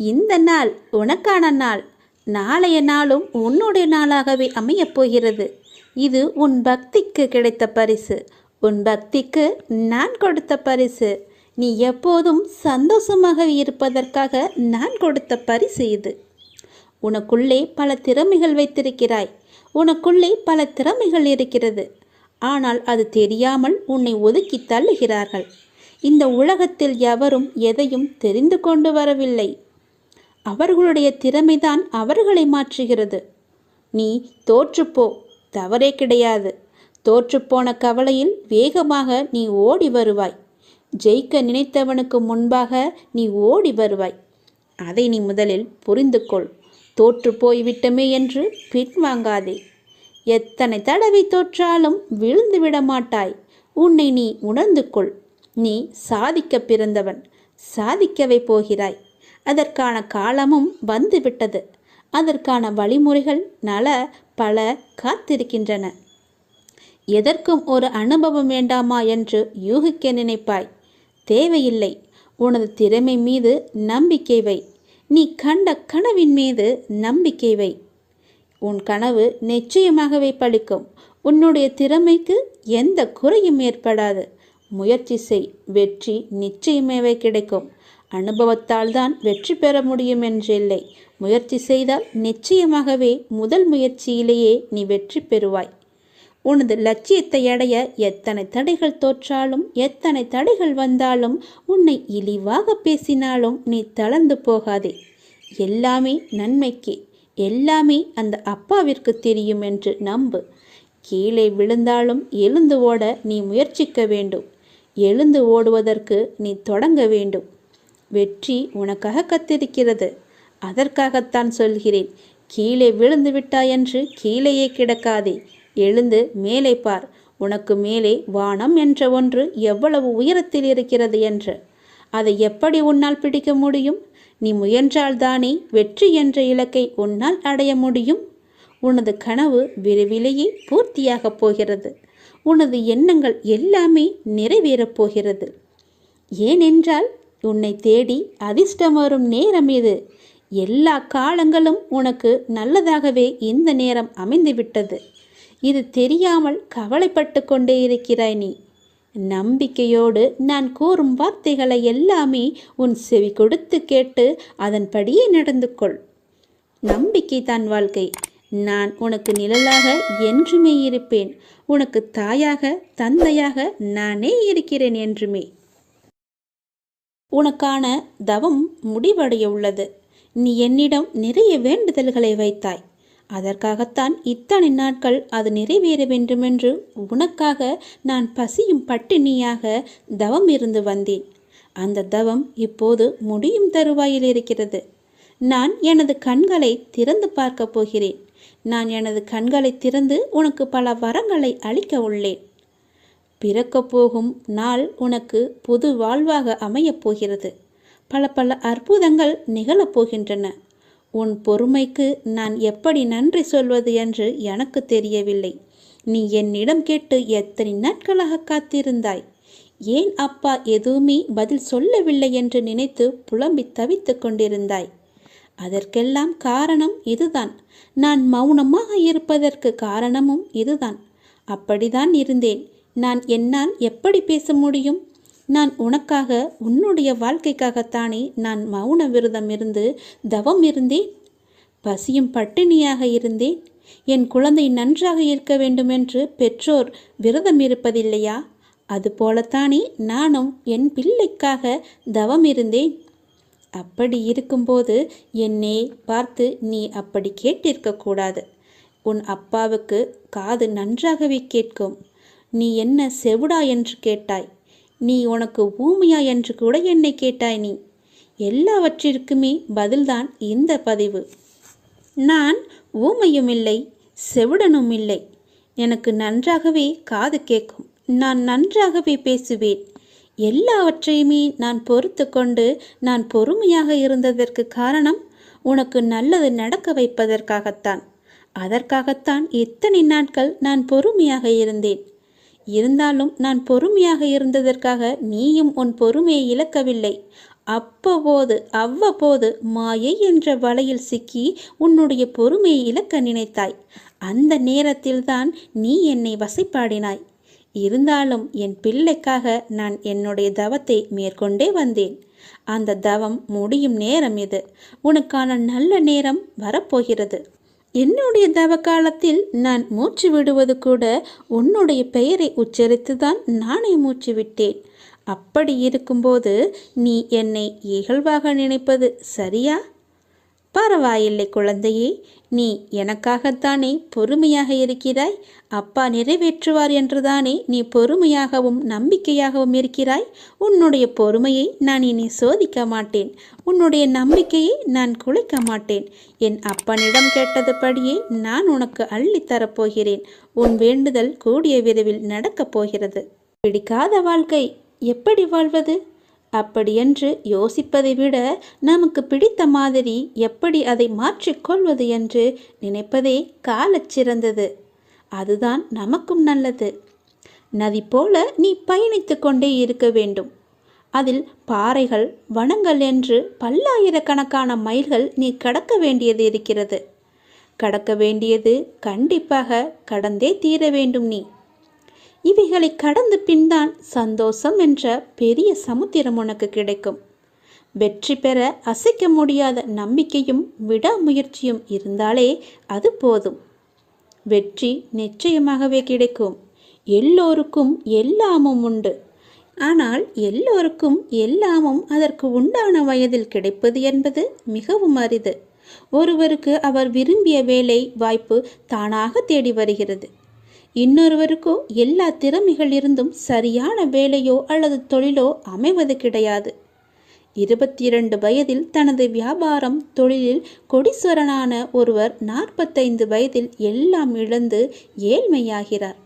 இந்த நாள் உனக்கான நாள். நாளைய நாளும் உன்னுடைய நாளாகவே அமையப் போகிறது. இது உன் பக்திக்கு கிடைத்த பரிசு. உன் பக்திக்கு நான் கொடுத்த பரிசு. நீ எப்போதும் சந்தோஷமாக இருப்பதற்காக நான் கொடுத்த பரிசு இது. உனக்குள்ளே பல திறமைகள் வைத்திருக்கிறாய். உனக்குள்ளே பல திறமைகள் இருக்கிறது. ஆனால் அது தெரியாமல் உன்னை ஒதுக்கி தள்ளுகிறார்கள். இந்த உலகத்தில் எவரும் எதையும் தெரிந்து கொண்டு வரவில்லை. அவர்களுடைய திறமைதான் அவர்களை மாற்றுகிறது. நீ தோற்றுப்போ தவறே கிடையாது. தோற்றுப்போன கவலையில் வேகமாக நீ ஓடி வருவாய். ஜெயிக்க நினைத்தவனுக்கு முன்பாக நீ ஓடி வருவாய். அதை நீ முதலில் புரிந்து கொள் தோற்று போய்விட்டமே என்று பின்வாங்காதே. எத்தனை தடவை தோற்றாலும் விழுந்து விட மாட்டாய். உன்னை நீ உணர்ந்து கொள் நீ சாதிக்க பிறந்தவன். சாதிக்கவே போகிறாய். அதற்கான காலமும் வந்துவிட்டது. அதற்கான வழிமுறைகள் நல பல காத்திருக்கின்றன. எதற்கும் ஒரு அனுபவம் வேண்டாமா என்று யூகிக்க நினைப்பாய். தேவையில்லை. உனது திறமை மீது நம்பிக்கை வை. நீ கண்ட கனவின் மீது நம்பிக்கை வை. உன் கனவு நிச்சயமாகவே பழிக்கும். உன்னுடைய திறமைக்கு எந்த குறையும் ஏற்படாது. முயற்சி செய். வெற்றி நிச்சயமேவே கிடைக்கும். அனுபவத்தால் தான் வெற்றி பெற முடியும் என்றில்லை. முயற்சி செய்தால் நிச்சயமாகவே முதல் முயற்சியிலேயே நீ வெற்றி பெறுவாய். உனது லட்சியத்தை அடைய எத்தனை தடைகள் தோற்றாலும் எத்தனை தடைகள் வந்தாலும் உன்னை இழிவாக பேசினாலும் நீ தளர்ந்து போகாதே. எல்லாமே நன்மைக்கு. எல்லாமே அந்த அப்பாவிற்கு தெரியும் என்று நம்பு. கீழே விழுந்தாலும் எழுந்து ஓட நீ முயற்சிக்க வேண்டும். எழுந்து ஓடுவதற்கு நீ தொடங்க வேண்டும். வெற்றி உனக்காக கத்திருக்கிறது. அதற்காகத்தான் சொல்கிறேன். கீழே விழுந்து விட்டாய் என்று கீழேயே கிடக்காதே. எழுந்து மேலே பார். உனக்கு மேலே வானம் என்ற ஒன்று எவ்வளவு உயரத்தில் இருக்கிறது என்று. அதை எப்படி உன்னால் பிடிக்க முடியும்? நீ முயன்றால்தானே வெற்றி என்ற இலக்கை உன்னால் அடைய முடியும்? உனது கனவு விரைவிலேயே பூர்த்தியாகப் போகிறது. உனது எண்ணங்கள் எல்லாமே நிறைவேறப் போகிறது. ஏனென்றால் உன்னை தேடி அதிர்ஷ்டம் வரும் நேரம் இது. எல்லா காலங்களும் உனக்கு நல்லதாகவே இந்த நேரம் அமைந்துவிட்டது இது தெரியாமல் கவலைப்பட்டு கொண்டே இருக்கிறாய் நீ. நம்பிக்கையோடு நான் கூறும் வார்த்தைகளை எல்லாமே உன் செவி கொடுத்து கேட்டு அதன்படியே நடந்து கொள். நம்பிக்கை தான் வாழ்க்கை. நான் உனக்கு நிழலாக என்றுமே இருப்பேன். உனக்கு தாயாக தந்தையாக நானே இருக்கிறேன் என்றுமே. உனக்கான தவம் முடிவடைய உள்ளது நீ என்னிடம் நிறைய வேண்டுதல்களை வைத்தாய். அதற்காகத்தான் இத்தனை நாட்கள் அது நிறைவேற வேண்டுமென்று உனக்காக நான் பசியும் பட்டினியாக தவம் இருந்து வந்தேன். அந்த தவம் இப்போது முடியும் தருவாயில் இருக்கிறது. நான் எனது கண்களை திறந்து பார்க்கப் போகிறேன். நான் எனது கண்களை திறந்து உனக்கு பல வரங்களை அளிக்க உள்ளேன். பிறக்கப் போகும் நாள் உனக்கு புது வாழ்வாக அமையப் போகிறது. பல பல அற்புதங்கள் நிகழப் போகின்றன. உன் பொறுமைக்கு நான் எப்படி நன்றி சொல்வது என்று எனக்கு தெரியவில்லை. நீ என்னிடம் கேட்டு எத்தனை நாட்களாக காத்திருந்தாய்? ஏன் அப்பா எதுவுமே பதில் சொல்லவில்லை என்று நினைத்து புலம்பி தவித்து கொண்டிருந்தாய்? அதற்கெல்லாம் காரணம் இதுதான். நான் மௌனமாக இருப்பதற்கு காரணமும் இதுதான். அப்படிதான் இருந்தேன். நான் என்னால் எப்படி பேச முடியும்? நான் உனக்காக உன்னுடைய வாழ்க்கைக்காகத்தானே நான் மௌன விரதம் இருந்து தவம் இருந்தேன்? பசியும் பட்டினியாக இருந்தேன்? என் குழந்தை நன்றாக இருக்க வேண்டுமென்று பெற்றோர் விரதம் இருப்பதில்லையா? அதுபோலத்தானே நானும் என் பிள்ளைக்காக தவம் இருந்தேன். அப்படி இருக்கும்போது என்னை பார்த்து நீ அப்படி கேட்டிருக்கக்கூடாது உன் அப்பாவுக்கு காது நன்றாகவே கேட்கும். நீ என்ன செவிடா என்று கேட்டாய். நீ உனக்கு ஊமையா என்று கூட என்னை கேட்டாய் நீ. எல்லாவற்றிற்குமே பதில்தான் இந்த பதிவு. நான் ஊமையும் இல்லை செவிடனும் இல்லை எனக்கு நன்றாகவே காது கேட்கும் நான் நன்றாகவே பேசுவேன். எல்லாவற்றையுமே நான் பொறுத்து கொண்டு நான் பொறுமையாக இருந்ததற்கு காரணம் உனக்கு நல்லது நடக்க வைப்பதற்காகத்தான். அதற்காகத்தான் இத்தனை நாட்கள் நான் பொறுமையாக இருந்தேன். இருந்தாலும் நான் பொறுமையாக இருந்ததற்காக நீயும் உன் பொறுமையை இழக்கவில்லை. அப்போது அவ்வப்போது மாயை என்ற வலையில் சிக்கி உன்னுடைய பொறுமையை இழக்க நினைத்தாய். அந்த நேரத்தில்தான் நீ என்னை வசைப்பாடினாய். இருந்தாலும் என் பிள்ளைக்காக நான் என்னுடைய தவத்தை மேற்கொண்டே வந்தேன். அந்த தவம் முடியும் நேரம் இது. உனக்கான நல்ல நேரம் வரப்போகிறது. என்னுடைய தவ காலத்தில் நான் மூச்சு விடுவது கூட உன்னுடைய பெயரை உச்சரித்துதான் நானே மூச்சு விட்டேன். அப்படி இருக்கும்போது நீ என்னை இகழ்வாக நினைப்பது சரியா? பரவாயில்லை குழந்தையே நீ எனக்காகத்தானே பொறுமையாக இருக்கிறாய்? அப்பா நிறைவேற்றுவார் என்றுதானே நீ பொறுமையாகவும் நம்பிக்கையாகவும் இருக்கிறாய்? உன்னுடைய பொறுமையை நான் இனி சோதிக்க மாட்டேன். உன்னுடைய நம்பிக்கையை நான் குலைக்க மாட்டேன். என் அப்பனிடம் கேட்டதுபடியே நான் உனக்கு அள்ளித்தரப் போகிறேன் உன் வேண்டுதல் கூடிய விரைவில் நடக்கப் போகிறது. பிடிக்காத வாழ்க்கை எப்படி வாழ்வது? அப்படியென்று யோசிப்பதை விட நமக்கு பிடித்த மாதிரி எப்படி அதை மாற்றிக்கொள்வது என்று நினைப்பதே காலச்சிறந்தது அதுதான் நமக்கும் நல்லது. நதி போல நீ பயணித்து கொண்டே இருக்க வேண்டும். அதில் பாறைகள் வனங்கள் என்று பல்லாயிரக்கணக்கான மைல்கள் நீ கடக்க வேண்டியது இருக்கிறது. கடக்க வேண்டியது கண்டிப்பாக கடந்தே தீர வேண்டும் நீ. இவைகளை கடந்து பின்தான் சந்தோஷம் என்ற பெரிய சமுத்திரம் உனக்கு கிடைக்கும். வெற்றி பெற அசைக்க முடியாத நம்பிக்கையும் விடாமுயற்சியும் இருந்தாலே அது போதும். வெற்றி நிச்சயமாகவே கிடைக்கும். எல்லோருக்கும் எல்லாமும் உண்டு. ஆனால் எல்லோருக்கும் எல்லாமும் அதற்கு உண்டான வயதில் கிடைப்பது என்பது மிகவும் அரிது. ஒருவருக்கு அவர் விரும்பிய வேலை வாய்ப்பு தானாக தேடி வருகிறது. இன்னொருவருக்கோ எல்லா திறமைகள் இருந்தும் சரியான வேலையோ அல்லது தொழிலோ அமைவது கிடையாது. இருபத்தி இரண்டு வயதில் தனது வியாபாரம் தொழிலில் கொடிஸ்வரனான ஒருவர் நாற்பத்தைந்து வயதில் எல்லாம் இழந்து ஏழ்மையாகிறார்.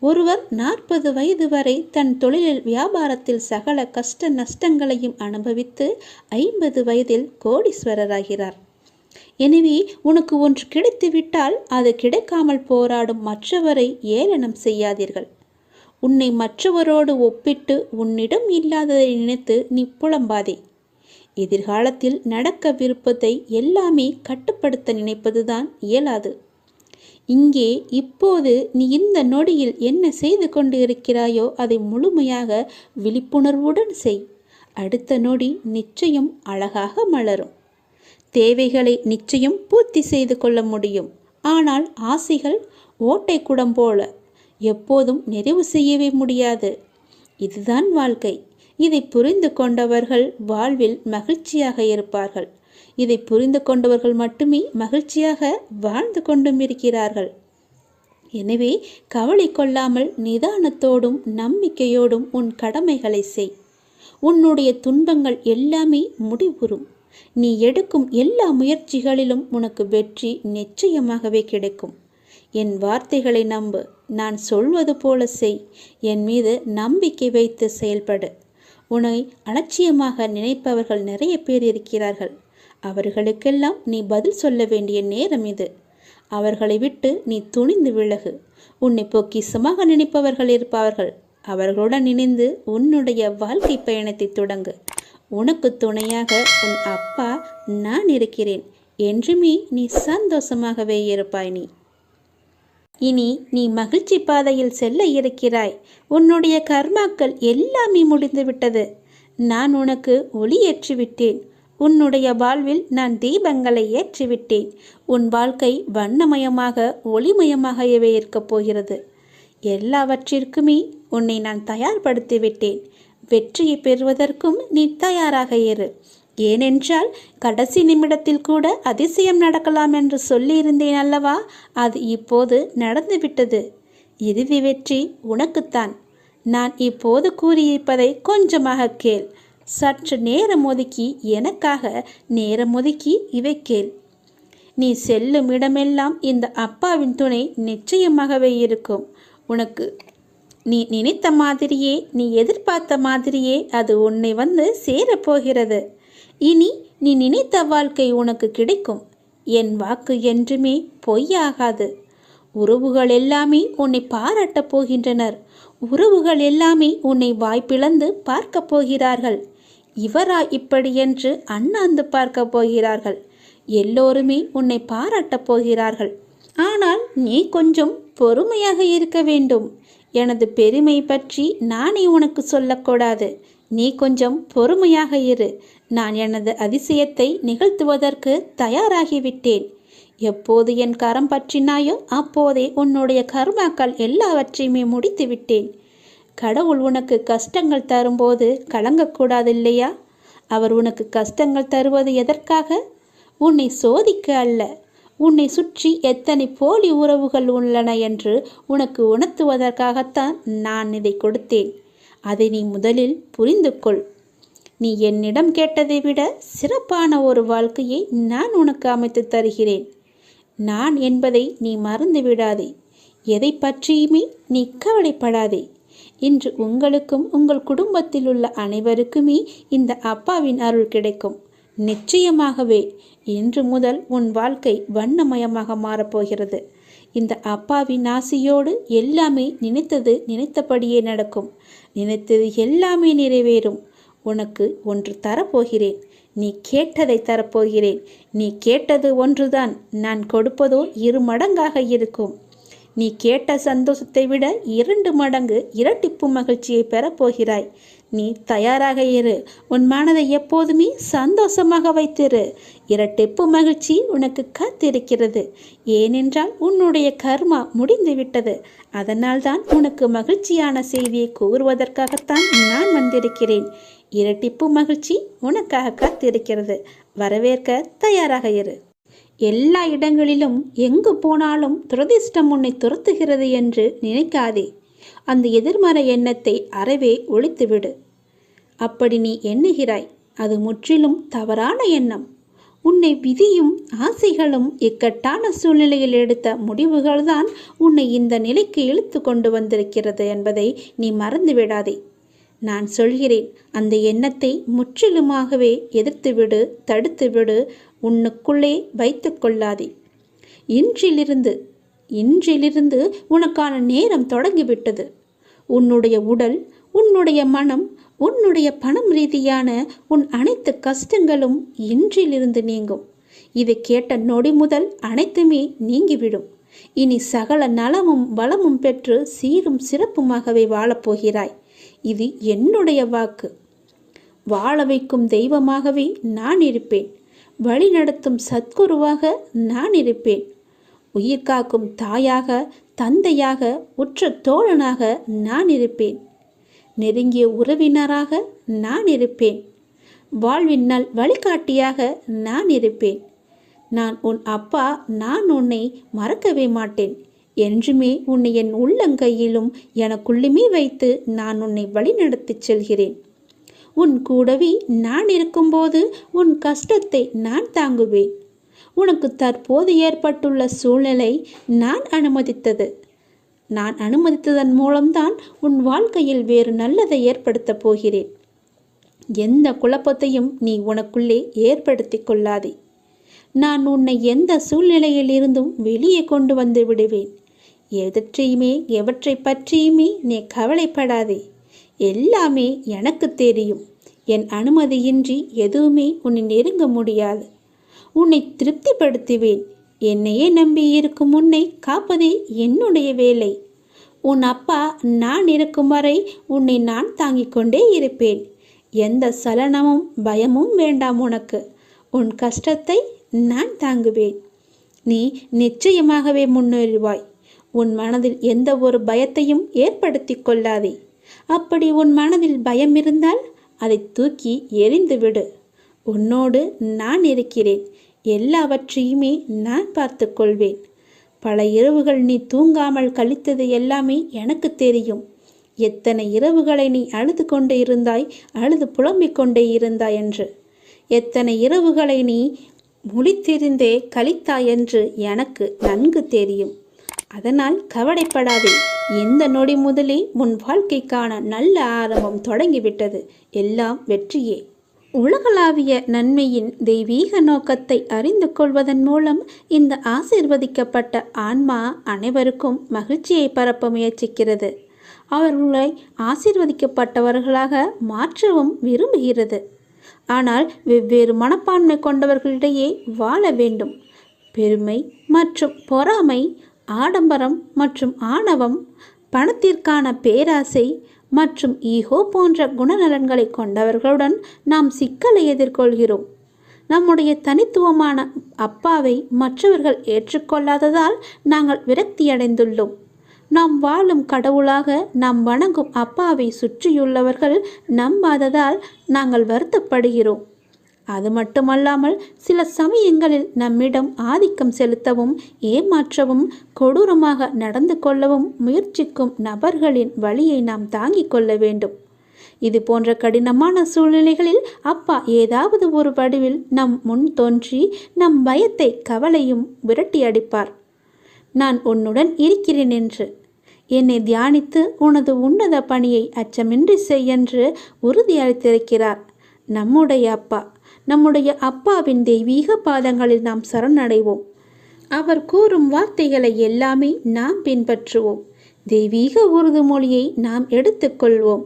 ஒருவர் நாற்பது வயது வரை தன் தொழிலில் வியாபாரத்தில் சகல கஷ்ட நஷ்டங்களையும் அனுபவித்து ஐம்பது வயதில் கோடீஸ்வரராகிறார். எனவே உனக்கு ஒன்று கிடைத்துவிட்டால் அது கிடைக்காமல் போராடும் மற்றவரை ஏளனம் செய்யாதீர்கள். உன்னை மற்றவரோடு ஒப்பிட்டு உன்னிடம் இல்லாததை நினைத்து நீ புலம்பாதே. எதிர்காலத்தில் நடக்கவிருப்பதை எல்லாமே கட்டுப்படுத்த நினைப்பதுதான் இயலாது. இங்கே இப்போது நீ இந்த நொடியில் என்ன செய்து கொண்டு இருக்கிறாயோ அதை முழுமையாக விழிப்புணர்வுடன் செய். அடுத்த நொடி நிச்சயம் அழகாக மலரும். தேவைகளை நிச்சயம் பூர்த்தி செய்து கொள்ள முடியும். ஆனால் ஆசைகள் ஓட்டை குடம் போல எப்போதும் நிறைவு செய்யவே முடியாது. இதுதான் வாழ்க்கை. இதை புரிந்து கொண்டவர்கள் வாழ்வில் மகிழ்ச்சியாக இருப்பார்கள். இதை புரிந்து கொண்டவர்கள் மட்டுமே மகிழ்ச்சியாக வாழ்ந்து கொண்டும் இருக்கிறார்கள். எனவே கவலை கொள்ளாமல் நிதானத்தோடும் நம்பிக்கையோடும் உன் கடமைகளை செய். உன்னுடைய துன்பங்கள் எல்லாமே முடிவுறும். நீ எடுக்கும் எல்லா முயற்சிகளிலும் உனக்கு வெற்றி நிச்சயமாகவே கிடைக்கும். என் வார்த்தைகளை நம்பு. நான் சொல்வது போல செய். என் மீது நம்பிக்கை வைத்து செயல்படு. உன்னை அலட்சியமாக நினைப்பவர்கள் நிறைய பேர் இருக்கிறார்கள். அவர்களுக்கெல்லாம் நீ பதில் சொல்ல வேண்டிய நேரம் இது. அவர்களை விட்டு நீ துணிந்து விலகு. உன்னை பொக்கிசமாக நினைப்பவர்கள் இருப்பார்கள். அவர்களுடன் இணைந்து உன்னுடைய வாழ்க்கை பயணத்தை தொடங்கு. உனக்கு துணையாக உன் அப்பா நான் இருக்கிறேன். என்றுமே நீ சந்தோஷமாகவே இருப்பாய் நீ. இனி நீ மகிழ்ச்சி பாதையில் செல்ல இருக்கிறாய். உன்னுடைய கர்மாக்கள் எல்லாமே முடிந்துவிட்டது. நான் உனக்கு ஒளி ஏற்றிவிட்டேன். உன்னுடைய வாழ்வில் நான் தீபங்களை ஏற்றிவிட்டேன். உன் வாழ்க்கை வண்ணமயமாக ஒளிமயமாகவே இருக்கப் போகிறது. எல்லாவற்றிற்குமே உன்னை நான் தயார்படுத்தி விட்டேன் வெற்றியை பெறுவதற்கும் நீ தயாராக இரு. ஏனென்றால் கடைசி நிமிடத்தில் கூட அதிசயம் நடக்கலாம் என்று சொல்லியிருந்தேன் அல்லவா? அது இப்போது நடந்துவிட்டது. இறுதி வெற்றி. உனக்குத்தான். நான் இப்போது கூறியிருப்பதை கொஞ்சமாக கேள். சற்று நேரம் ஒதுக்கி எனக்காக நேரம் ஒதுக்கி இவை கேள். நீ செல்லும் இடமெல்லாம் இந்த அப்பாவின் துணை நிச்சயமாகவே இருக்கும். உனக்கு நீ நினைத்த மாதிரியே நீ எதிர்பார்த்த மாதிரியே அது உன்னை வந்து சேரப்போகிறது. இனி நீ நினைத்த வாழ்க்கை உனக்கு கிடைக்கும். என் வாக்கு என்றுமே பொய்யாகாது. உறவுகள் எல்லாமே உன்னை பாராட்டப் போகின்றனர். உறவுகள் எல்லாமே உன்னை வாய்ப்பிழந்து பார்க்கப் போகிறார்கள். இவரா இப்படி என்று அண்ணாந்து பார்க்க போகிறார்கள். எல்லோருமே உன்னை பாராட்டப் போகிறார்கள். ஆனால் நீ கொஞ்சம் பொறுமையாக இருக்க வேண்டும். எனது பெருமை பற்றி நானே உனக்கு சொல்லக்கூடாது. நீ கொஞ்சம் பொறுமையாக இரு. நான் எனது அதிசயத்தை நிகழ்த்துவதற்கு தயாராகிவிட்டேன். எப்போது என் கரம் பற்றினாயோ அப்போதே உன்னுடைய கர்மாக்கள் எல்லாவற்றையுமே முடித்து விட்டேன் கடவுள் உனக்கு கஷ்டங்கள் தரும்போது கலங்கக்கூடாது இல்லையா அவர் உனக்கு கஷ்டங்கள் தருவது எதற்காக? உன்னை சோதிக்க அல்ல. உன்னை சுற்றி எத்தனை போலி உறவுகள் உள்ளன என்று உனக்கு உணர்த்துவதற்காகத்தான் நான் இதை கொடுத்தேன். அதை நீ முதலில் புரிந்து கொள். நீ என்னிடம் கேட்டதை விட சிறப்பான ஒரு வாழ்க்கையை நான் உனக்கு அமைத்து தருகிறேன். நான் என்பதை நீ மறந்து விடாதே. எதை பற்றியுமே நீ கவலைப்படாதே. இன்று உங்களுக்கும் உங்கள் குடும்பத்தில் உள்ள அனைவருக்குமே இந்த அப்பாவின் அருள் கிடைக்கும். நிச்சயமாகவே இன்று முதல் உன் வாழ்க்கை வண்ணமயமாக மாறப்போகிறது. இந்த அப்பாவின் நாசியோடு எல்லாமே நினைத்தது நினைத்தபடியே நடக்கும். நினைத்தது எல்லாமே நிறைவேறும். உனக்கு ஒன்று தரப்போகிறேன். நீ கேட்டதை தரப்போகிறேன். நீ கேட்டது ஒன்றுதான். நான் கொடுப்பதோ இரு மடங்காக இருக்கும். நீ கேட்ட சந்தோஷத்தை விட இரண்டு மடங்கு இரட்டிப்பு மகிழ்ச்சியை பெறப்போகிறாய். நீ தயாராக இரு. உன் மனதை எப்போதுமே சந்தோஷமாக வைத்திரு. இரட்டிப்பு மகிழ்ச்சி உனக்கு காத்திருக்கிறது. ஏனென்றால் உன்னுடைய கர்மா முடிந்துவிட்டது. அதனால்தான் உனக்கு மகிழ்ச்சியான செய்தியை கூறுவதற்காகத்தான் நான் வந்திருக்கிறேன். இரட்டிப்பு மகிழ்ச்சி உனக்காக காத்திருக்கிறது. வரவேற்க தயாராக இரு. எல்லா இடங்களிலும் எங்கு போனாலும் துரதிர்ஷ்டம் உன்னை துரத்துகிறது என்று நினைக்காதே. அந்த எதிர்மறை எண்ணத்தை அறவே ஒழித்துவிடு. அப்படி நீ எண்ணுகிறாய் அது முற்றிலும் தவறான எண்ணம். உன்னை விதியும் ஆசைகளும் இக்கட்டான சூழ்நிலையில் எடுத்த முடிவுகள்தான் உன்னை இந்த நிலைக்கு இழுத்து கொண்டு வந்திருக்கிறது என்பதை நீ மறந்துவிடாதே. நான் சொல்கிறேன் அந்த எண்ணத்தை முற்றிலுமாகவே எதிர்த்துவிடு தடுத்துவிடு உன்னுக்குள்ளே வைத்து கொள்ளாதே. இன்றிலிருந்து இன்றிலிருந்து உனக்கான நேரம் தொடங்கிவிட்டது. உன்னுடைய உடல் உன்னுடைய மனம் உன்னுடைய பணம் ரீதியான உன் அனைத்து கஷ்டங்களும் இன்றிலிருந்து நீங்கும். இதை கேட்ட நொடி முதல் அனைத்துமே நீங்கிவிடும். இனி சகல நலமும் வளமும் பெற்று சீரும் சிறப்புமாகவே வாழப்போகிறாய் இது என்னுடைய வாக்கு. வாழ வைக்கும் தெய்வமாகவே நான் இருப்பேன். வழிநடத்தும் சத்குருவாக நான் இருப்பேன். உயிர் காக்கும் தாயாக தந்தையாக உற்ற தோழனாக நான் இருப்பேன். நெருங்கிய உறவினராக நான் இருப்பேன். வாழ்வின் நல் வழிகாட்டியாக நான் இருப்பேன். நான் உன் அப்பா நான் உன்னை மறக்கவே மாட்டேன். என்றுமே உன்னை என் உள்ளங்கையிலும் எனக்குள்ளுமே வைத்து நான் உன்னை வழிநடத்திச் செல்கிறேன். உன் கூடவே நான் இருக்கும்போது உன் கஷ்டத்தை நான் தாங்குவேன். உனக்கு தற்போது ஏற்பட்டுள்ள சூழ்நிலை நான் அனுமதித்தது. நான் அனுமதித்ததன் மூலம்தான் உன் வாழ்க்கையில் வேறு நல்லதை ஏற்படுத்தப் போகிறேன். எந்த குழப்பத்தையும் நீ உனக்குள்ளே ஏற்படுத்தி கொள்ளாதே. நான் உன்னை எந்த சூழ்நிலையில் இருந்தும் வெளியே கொண்டு வந்து விடுவேன். எதற்றையுமே எவற்றை பற்றியுமே நீ கவலைப்படாதே. எல்லாமே எனக்கு தெரியும். என் அனுமதியின்றி எதுவுமே உன்னை நெருங்க முடியாது. உன்னை திருப்திப்படுத்துவேன். என்னையே நம்பி இருக்கும் உன்னை காப்பதே என்னுடைய வேலை. உன் அப்பா நான் இருக்கும் வரை உன்னை நான் தாங்கிக் கொண்டே இருப்பேன். எந்த சலனமும் பயமும் வேண்டாம் உனக்கு. உன் கஷ்டத்தை நான் தாங்குவேன். நீ நிச்சயமாகவே முன்னேறுவாய். உன் மனதில் எந்த ஒரு பயத்தையும் ஏற்படுத்தி கொள்ளாதே. அப்படி உன் மனதில் பயம் இருந்தால் அதை தூக்கி எரிந்துவிடு உன்னோடு நான் இருக்கிறேன். எல்லாவற்றையுமே நான் பார்த்து கொள்வேன் பல இரவுகள் நீ தூங்காமல் கழித்தது எல்லாமே எனக்கு தெரியும். எத்தனை இரவுகளை நீ அழுது கொண்டே இருந்தாய் அழுது புலம்பிக் கொண்டே இருந்தாய் என்று. எத்தனை இரவுகளை நீ முழித்திருந்தே கழித்தாய் என்று எனக்கு நன்கு தெரியும். அதனால் கவலைப்படாதே. இந்த நொடி முதலே உன் வாழ்க்கைக்கான நல்ல ஆரம்பம் தொடங்கிவிட்டது. எல்லாம் வெற்றியே. உலகளாவிய நன்மையின் தெய்வீக நோக்கத்தை அறிந்து கொள்வதன் மூலம் இந்த ஆசிர்வதிக்கப்பட்ட ஆன்மா அனைவருக்கும் மகிழ்ச்சியை பரப்ப முயற்சிக்கிறது. அவர்களை ஆசீர்வதிக்கப்பட்டவர்களாக மாற்றவும் விரும்புகிறது. ஆனால் வெவ்வேறு மனப்பான்மை கொண்டவர்களிடையே வாழ வேண்டும். பெருமை மற்றும் பொறாமை ஆடம்பரம் மற்றும் ஆணவம் பணத்திற்கான பேராசை மற்றும் ஈகோ போன்ற குணநலன்களை கொண்டவர்களுடன் நாம் சிக்கலை எதிர்கொள்கிறோம். நம்முடைய தனித்துவமான அப்பாவை மற்றவர்கள் ஏற்றுக்கொள்ளாததால் நாங்கள் விரக்தியடைந்துள்ளோம். நாம் வாழும் கடவுளாக நாம் வணங்கும் அப்பாவை சுற்றியுள்ளவர்கள் நம்பாததால் நாங்கள் வருத்தப்படுகிறோம். அது மட்டுமல்லாமல் சில சமயங்களில் நம்மிடம் ஆதிக்கம் செலுத்தவும் ஏமாற்றவும் கொடூரமாக நடந்து கொள்ளவும் முயற்சிக்கும் நபர்களின் வழியை நாம் தாங்கிக் கொள்ள வேண்டும். இது போன்ற கடினமான சூழ்நிலைகளில் அப்பா ஏதாவது ஒரு வடிவில் நம் முன் தோன்றி நம் பயத்தை கவலையும் விரட்டி அடிப்பார். நான் உன்னுடன் இருக்கிறேன் என்று. என்னை தியானித்து உனது உன்னத பணியை அச்சமின்றி செய்யென்று உறுதியளித்திருக்கிறார் நம்முடைய அப்பா. நம்முடைய அப்பாவின் தெய்வீக பாதங்களில் நாம் சரணடைவோம். அவர் கூறும் வார்த்தைகளை எல்லாமே நாம் பின்பற்றுவோம். தெய்வீக உறுதிமொழியை நாம் எடுத்துக்கொள்வோம்.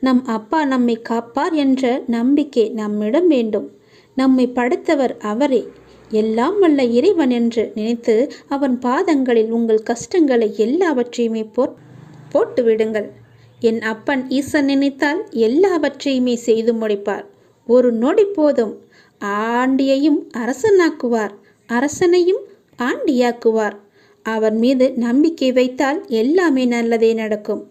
நம் அப்பா நம்மை காப்பார் என்ற நம்பிக்கை நம்மிடம் வேண்டும். நம்மை படைத்தவர் அவரே. எல்லாம் வல்ல இறைவன் என்று நினைத்து அவன் பாதங்களில் உங்கள் கஷ்டங்களை எல்லாவற்றையுமே போட் போட்டு விடுங்கள் என் அப்பன் ஈசன் நினைத்தால் எல்லாவற்றையுமே செய்து முடிப்பார். ஒரு நொடி போதும். ஆண்டியையும் அரசனாக்குவார். அரசனையும் ஆண்டியாக்குவார். அவர் மீது நம்பிக்கை வைத்தால் எல்லாமே நல்லதே நடக்கும்.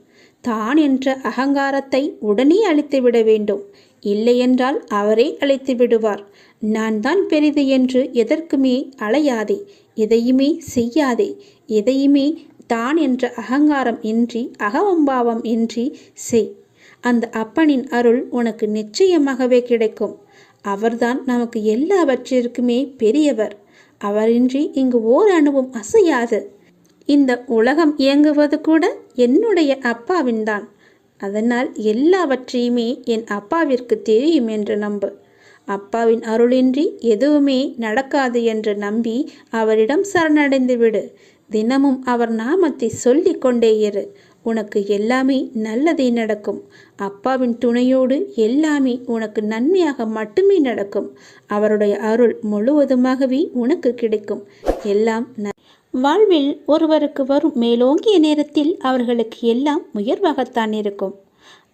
தான் என்ற அகங்காரத்தை உடனே அழித்துவிட வேண்டும். இல்லையென்றால் அவரே அழைத்து விடுவார். நான் தான் பெரிது என்று எதற்குமே அலையாதே. எதையுமே செய்யாதே. எதையுமே தான் என்ற அகங்காரம் இன்றி அகவம்பாவம் இன்றி செய். அந்த அப்பனின் அருள் உனக்கு நிச்சயமாகவே கிடைக்கும். அவர்தான் நமக்கு எல்லாவற்றிற்குமே பெரியவர். அவரின்றி இங்கு ஓர் அணுவும் அசையாது. இந்த உலகம் இயங்குவது கூட என்னுடைய அப்பாவின் தான் அதனால் எல்லாவற்றையுமே என் அப்பாவிற்கு தெரியும் என்று நம்பு. அப்பாவின் அருளின்றி எதுவுமே நடக்காது என்று நம்பி அவரிடம் சரணடைந்து விடு தினமும் அவர் நாமத்தை சொல்லிக் கொண்டே இரு. உனக்கு எல்லாமே நல்லதே நடக்கும். அப்பாவின் துணையோடு எல்லாமே உனக்கு நன்மையாக மட்டுமே நடக்கும். அவருடைய அருள் முழுவதுமாகவே உனக்கு கிடைக்கும். எல்லாம் ந- வாழ்வில் ஒருவருக்கு வரும் மேலோங்கிய நேரத்தில் அவர்களுக்கு எல்லாம் உயர்வாகத்தான் இருக்கும்.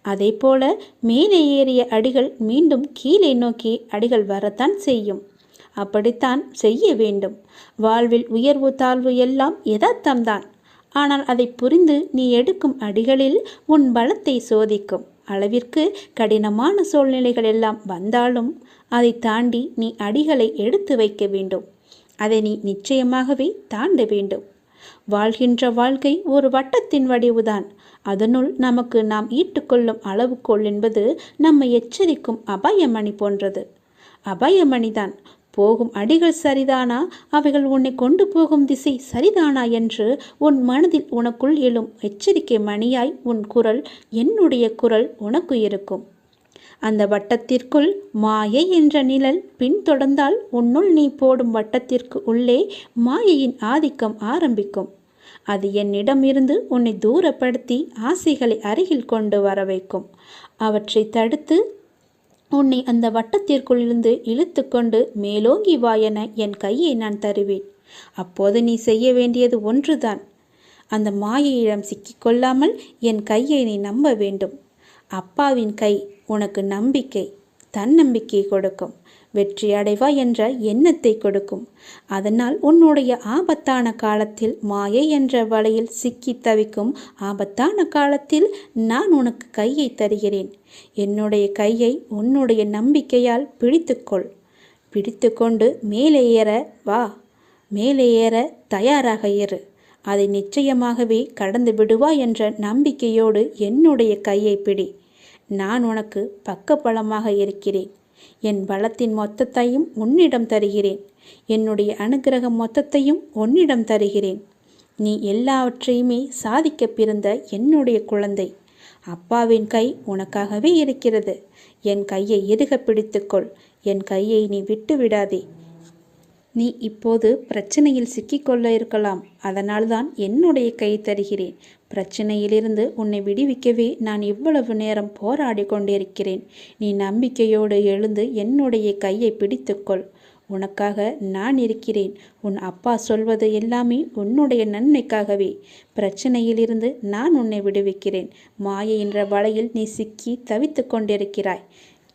அதே போல மேலே ஏறிய அடிகள் மீண்டும் கீழே நோக்கி அடிகள் வரத்தான் செய்யும். அப்படித்தான் செய்ய வேண்டும். வாழ்வில் உயர்வு தாழ்வு எல்லாம் யதார்த்தம்தான். ஆனால் அதை புரிந்து நீ எடுக்கும் அடிகளில் உன் பலத்தை சோதிக்கும். அளவிற்கு கடினமான சூழ்நிலைகள் எல்லாம் வந்தாலும் அதை தாண்டி நீ அடிகளை எடுத்து வைக்க வேண்டும். அதை நீ நிச்சயமாகவே தாண்ட வேண்டும். வாழ்கின்ற வாழ்க்கை ஒரு வட்டத்தின் வடிவுதான். அதனுள் நமக்கு நாம் ஈட்டுக்கொள்ளும் அளவுகோல் என்பது நம்மை எச்சரிக்கும் அபாயமணி போன்றது. அபாயமணிதான். போகும் அடிகள் சரிதானா? அவைகள் உன்னை கொண்டு போகும் திசை சரிதானா என்று உன் மனதில் உனக்குள் எழும் எச்சரிக்கை மணியாய் உன் குரல் என்னுடைய குரல் உனக்கு இருக்கும். அந்த வட்டத்திற்குள் மாயை என்ற நிழல் பின்தொடர்ந்தால் உன்னுள் நீ போடும் வட்டத்திற்கு உள்ளே மாயையின் ஆதிக்கம் ஆரம்பிக்கும். அது என்னிடம் இருந்து உன்னை தூரப்படுத்தி ஆசைகளை அருகில் கொண்டு வர வைக்கும் அவற்றை தடுத்து உன்னை அந்த வட்டத்திற்குள்ளிருந்து இழுத்து கொண்டு மேலோங்கி வா என என் கையை நான் தருவேன். அப்போது நீ செய்ய வேண்டியது ஒன்றுதான். அந்த மாயையிடம் சிக்கிக்கொள்ளாமல் என் கையை நீ நம்ப வேண்டும். அப்பாவின் கை உனக்கு நம்பிக்கை. தன்னம்பிக்கை கொடுக்கும். வெற்றி அடைவா என்ற எண்ணத்தை கொடுக்கும். அதனால் உன்னுடைய ஆபத்தான காலத்தில் மாயை என்ற வலையில் சிக்கி தவிக்கும் ஆபத்தான காலத்தில் நான் உனக்கு கையை தருகிறேன். என்னுடைய கையை உன்னுடைய நம்பிக்கையால் பிடித்துக்கொள். பிடித்துக்கொண்டு மேலே ஏற வா. மேலே ஏற தயாராக இரு. அதை நிச்சயமாகவே கடந்து விடுவா என்ற நம்பிக்கையோடு என்னுடைய கையை பிடி. நான் உனக்கு பக்க பலமாக இருக்கிறேன். என் பலத்தின் மொத்தத்தையும் உன்னிடம் தருகிறேன். என்னுடைய அனுக்கிரகம் மொத்தத்தையும் உன்னிடம் தருகிறேன். நீ எல்லாவற்றையுமே சாதிக்க பிறந்த என்னுடைய குழந்தை. அப்பாவின் கை உனக்காகவே இருக்கிறது. என் கையை இறுக பிடித்துக்கொள் என் கையை நீ விட்டு விடாதே. நீ இப்போது பிரச்சனையில் சிக்கிக்கொள்ள இருக்கலாம். அதனால்தான் என்னுடைய கை தருகிறேன். பிரச்சனையிலிருந்து உன்னை விடுவிக்கவே நான் இவ்வளவு நேரம் போராடி கொண்டிருக்கிறேன். நீ நம்பிக்கையோடு எழுந்து என்னுடைய கையை பிடித்துக்கொள். உனக்காக நான் இருக்கிறேன். உன் அப்பா சொல்வது எல்லாமே உன்னுடைய நன்மைக்காகவே. பிரச்சனையிலிருந்து நான் உன்னை விடுவிக்கிறேன். மாயை என்ற வலையில் நீ சிக்கி தவித்து கொண்டிருக்கிறாய்.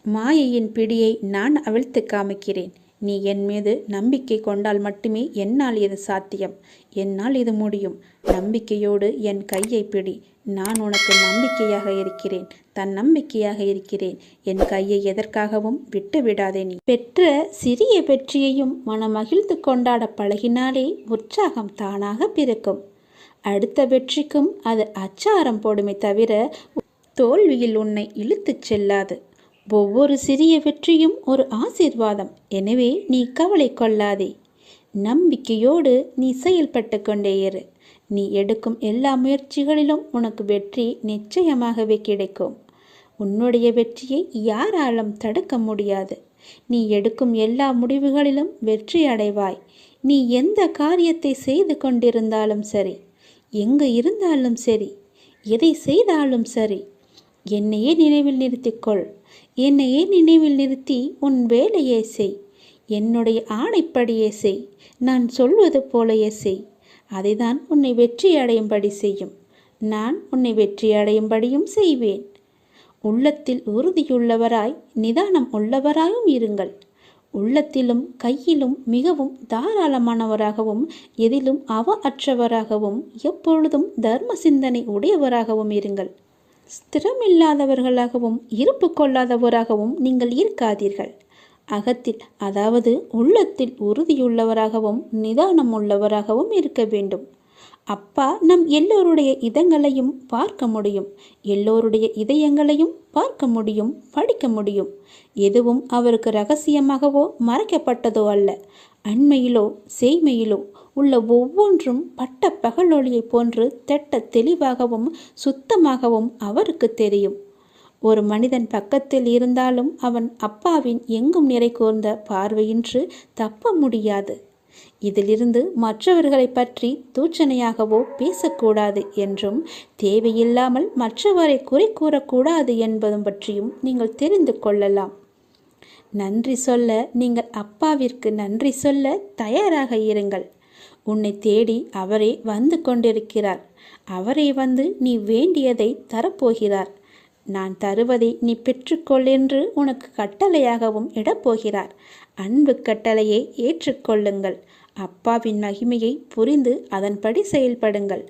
மாயையின் பிடியை நான் அவிழ்த்து காமிக்கிறேன். நீ என் மீது நம்பிக்கை கொண்டால் மட்டுமே என்னால் இது சாத்தியம். என்னால் இது முடியும். நம்பிக்கையோடு என் கையை பிடி. நான் உனக்கு நம்பிக்கையாக இருக்கிறேன். தன் நம்பிக்கையாக இருக்கிறேன். என் கையை எதற்காகவும் விட்டு விடாதே நீ. பெற்ற சிறிய வெற்றியையும் மனமகிழ்ந்து கொண்டாட பழகினாலே உற்சாகம் தானாக பிறக்கும். அடுத்த வெற்றிக்கும் அது அச்சாரம் போடுமே தவிர தோல்வியில் உன்னை இழுத்துச் செல்லாது. ஒவ்வொரு சிறிய வெற்றியும் ஒரு ஆசீர்வாதம். எனவே நீ கவலை கொள்ளாதே. நம்பிக்கையோடு நீ செயல்பட்டு கொண்டே இரு. நீ எடுக்கும் எல்லா முயற்சிகளிலும் உனக்கு வெற்றி நிச்சயமாகவே கிடைக்கும். உன்னுடைய வெற்றியை யாராலும் தடுக்க முடியாது. நீ எடுக்கும் எல்லா முடிவுகளிலும் வெற்றி அடைவாய். நீ எந்த காரியத்தை செய்து கொண்டிருந்தாலும் சரி எங்கு இருந்தாலும் சரி எதை செய்தாலும் சரி என்னையே நினைவில் நிறுத்திக்கொள். என்னையே நினைவில் நிறுத்தி உன் வேலையே செய். என்னுடைய ஆணைப்படியே செய். நான் சொல்வது போலயே செய். அதைதான் உன்னை வெற்றி அடையும்படி செய்யும். நான் உன்னை வெற்றி அடையும்படியும் செய்வேன். உள்ளத்தில் உறுதியுள்ளவராய் நிதானம் உள்ளவராயும் இருங்கள். உள்ளத்திலும் கையிலும் மிகவும் தாராளமானவராகவும் எதிலும் அவ அற்றவராகவும் எப்பொழுதும் தர்ம சிந்தனை உடையவராகவும் இருங்கள். ஸ்திரமில்லாதவர்களாகவும் இருப்பு கொள்ளாதவராகவும் நீங்கள் இருக்காதீர்கள். அகத்தில் அதாவது உள்ளத்தில் உறுதியுள்ளவராகவும் நிதானம் உள்ளவராகவும் இருக்க வேண்டும். அப்பா நம் எல்லோருடைய இதங்களையும் பார்க்க முடியும். எல்லோருடைய இதயங்களையும் பார்க்க முடியும் படிக்க முடியும். எதுவும் அவருக்கு ரகசியமாகவோ மறைக்கப்பட்டதோ அல்ல. அண்மையிலோ செய்மையிலோ உள்ள ஒவ்வொன்றும் பட்ட பகலொளியை போன்று தெட்ட தெளிவாகவும் சுத்தமாகவும் அவருக்கு தெரியும். ஒரு மனிதன் பக்கத்தில் இருந்தாலும் அவன் அப்பாவின் எங்கும் நிறை கூர்ந்த பார்வையின்றி தப்ப முடியாது. இதிலிருந்து மற்றவர்களை பற்றி தூச்சனையாகவோ பேசக்கூடாது என்றும் தேவையில்லாமல் மற்றவரை குறை கூறக்கூடாது என்பதும் பற்றியும் நீங்கள் தெரிந்து கொள்ளலாம். நன்றி சொல்ல நீங்கள் அப்பாவிற்கு நன்றி சொல்ல தயாராக இருங்கள். உன்னை தேடி அவரே வந்து கொண்டிருக்கிறார். அவரே வந்து நீ வேண்டியதை தரப்போகிறார். நான் தருவதை நீ பெற்றுக்கொள் என்று உனக்கு கட்டளையாகவும் இடப்போகிறார். அன்பு கட்டளையை ஏற்றுக்கொள்ளுங்கள். அப்பாவின் மகிமையை புரிந்து அதன்படி செயல்படுங்கள்.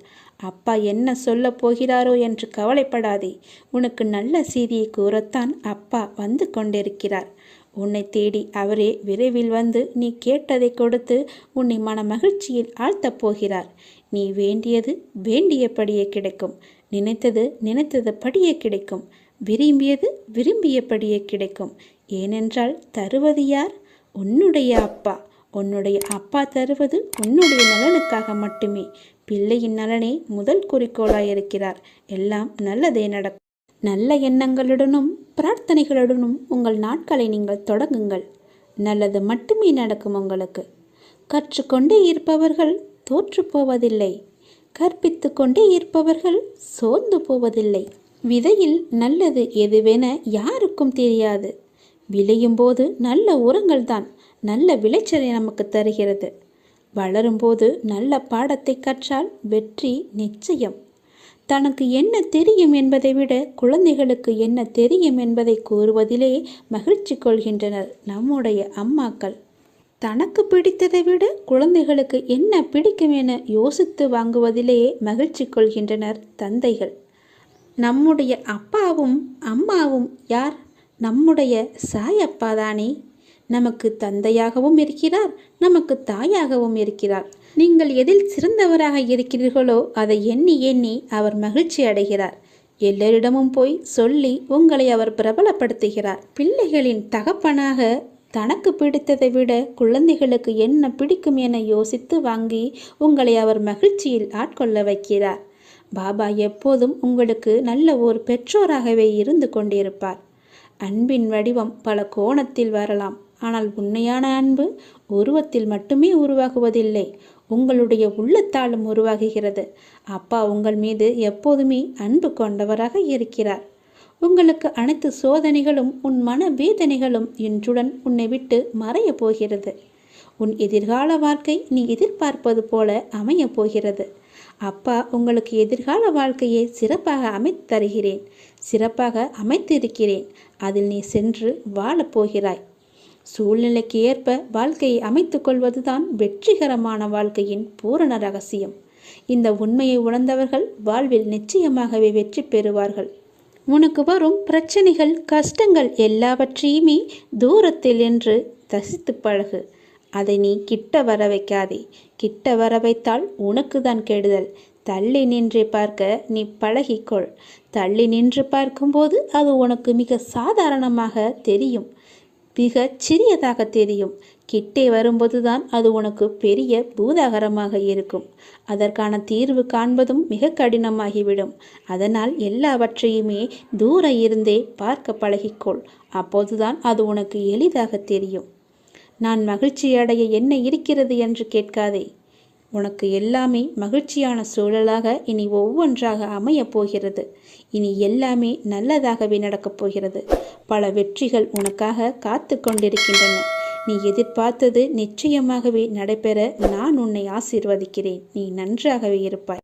அப்பா என்ன சொல்லப் போகிறாரோ என்று கவலைப்படாதே. உனக்கு நல்ல செய்தியை கூறத்தான் அப்பா வந்து கொண்டிருக்கிறார். உன்னை தேடி அவரே விரைவில் வந்து நீ கேட்டதை கொடுத்து உன்னை மன மகிழ்ச்சியில் ஆழ்த்தப் போகிறார். நீ வேண்டியது வேண்டியபடியே கிடைக்கும். நினைத்தது நினைத்தது படியே கிடைக்கும். விரும்பியது விரும்பியபடியே கிடைக்கும். ஏனென்றால் தருவது யார்? உன்னுடைய அப்பா. உன்னுடைய அப்பா தருவது உன்னுடைய நலனுக்காக மட்டுமே. பிள்ளையின் நலனே முதல் குறிக்கோளாயிருக்கிறார். எல்லாம் நல்லதே நடக்கும். நல்ல எண்ணங்களுடனும் பிரார்த்தனைகளுடனும் உங்கள் நாட்களை நீங்கள் தொடங்குங்கள். நல்லது மட்டுமே நடக்கும் உங்களுக்கு. கற்றுக்கொண்டே இருப்பவர்கள் தோற்று போவதில்லை. கற்பித்து கொண்டே இருப்பவர்கள் சோர்ந்து போவதில்லை. விதையில் நல்லது எதுவென யாருக்கும் தெரியாது. விளையும் போது நல்ல உரங்கள் தான் நல்ல விளைச்சலை நமக்கு தருகிறது. வளரும்போது நல்ல பாடத்தை கற்றால் வெற்றி நிச்சயம். தனக்கு என்ன தெரியும் என்பதை விட குழந்தைகளுக்கு என்ன தெரியும் என்பதை கூறுவதிலே மகிழ்ச்சி கொள்கின்றனர் நம்முடைய அம்மாக்கள். தனக்கு பிடித்ததை விட குழந்தைகளுக்கு என்ன பிடிக்கும் என யோசித்து வாங்குவதிலேயே மகிழ்ச்சி கொள்கின்றனர் தந்தைகள். நம்முடைய அப்பாவும் அம்மாவும் யார்? நம்முடைய சாயப்பா தானே. நமக்கு தந்தையாகவும் இருக்கிறார் நமக்கு தாயாகவும் இருக்கிறார். நீங்கள் எதில் சிறந்தவராக இருக்கிறீர்களோ அதை எண்ணி எண்ணி அவர் மகிழ்ச்சி அடைகிறார். எல்லோரிடமும் போய் சொல்லி உங்களை அவர் பிரபலப்படுத்துகிறார். பிள்ளைகளின் தகப்பனாக தனக்கு பிடித்ததை விட குழந்தைகளுக்கு என்ன பிடிக்கும் என யோசித்து வாங்கி உங்களை அவர் மகிழ்ச்சியில் ஆட்கொள்ள வைக்கிறார். பாபா எப்போதும் உங்களுக்கு நல்ல ஒரு பெற்றோராகவே இருந்து கொண்டிருப்பார். அன்பின் வடிவம் பல கோணத்தில் வரலாம். ஆனால் உண்மையான அன்பு உருவத்தில் மட்டுமே உருவாகுவதில்லை. உங்களுடைய உள்ளத்தாலும் உருவாகுகிறது. அப்பா உங்கள் மீது எப்போதுமே அன்பு கொண்டவராக இருக்கிறார். உங்களுக்கு அனைத்து சோதனைகளும் உன் மன வேதனைகளும் இன்றுடன் உன்னை விட்டு மறையப் போகிறது. உன் எதிர்கால வாழ்க்கை நீ எதிர்பார்ப்பது போல அமையப் போகிறது. அப்பா உங்களுக்கு எதிர்கால வாழ்க்கையை சிறப்பாக அமைத்து தருகிறேன் சிறப்பாக அமைத்திருக்கிறேன். அதில் நீ சென்று வாழப் போகிறாய். சூழ்நிலைக்கு ஏற்ப வாழ்க்கையை அமைத்துக் கொள்வதுதான் வெற்றிகரமான வாழ்க்கையின் பூரண ரகசியம். இந்த உண்மையை உணர்ந்தவர்கள் வாழ்வில் நிச்சயமாகவே வெற்றி பெறுவார்கள். உனக்கு வரும் பிரச்சனைகள் கஷ்டங்கள் எல்லாவற்றையுமே தூரத்தில் என்று தசித்து பழகு. அதை நீ கிட்ட வர வைக்காதே. கிட்ட வர வைத்தால் உனக்கு தான் கெடுதல். தள்ளி நின்று பார்க்க நீ பழகிக்கொள். தள்ளி நின்று பார்க்கும்போது அது உனக்கு மிக சாதாரணமாக தெரியும். மிக சிறியதாக தெரியும். கிட்டே வரும்போதுதான் அது உனக்கு பெரிய பூதாகரமாக இருக்கும். அதற்கான தீர்வு காண்பதும் மிக கடினமாகிவிடும். அதனால் எல்லாவற்றையுமே தூர இருந்தே பார்க்க பழகிக்கொள். அப்போதுதான் அது உனக்கு எளிதாக தெரியும். நான் மகிழ்ச்சி அடைய என்ன இருக்கிறது என்று கேட்காதே. உனக்கு எல்லாமே மகிழ்ச்சியான சூழலாக இனி ஒவ்வொன்றாக அமையப் போகிறது. இனி எல்லாமே நல்லதாகவே நடக்கப் போகிறது. பல வெற்றிகள் உனக்காக காத்து கொண்டிருக்கின்றன. நீ எதிர்பார்த்தது நிச்சயமாகவே நடைபெற நான் உன்னை ஆசீர்வதிக்கிறேன். நீ நன்றாகவே இருப்பாய்.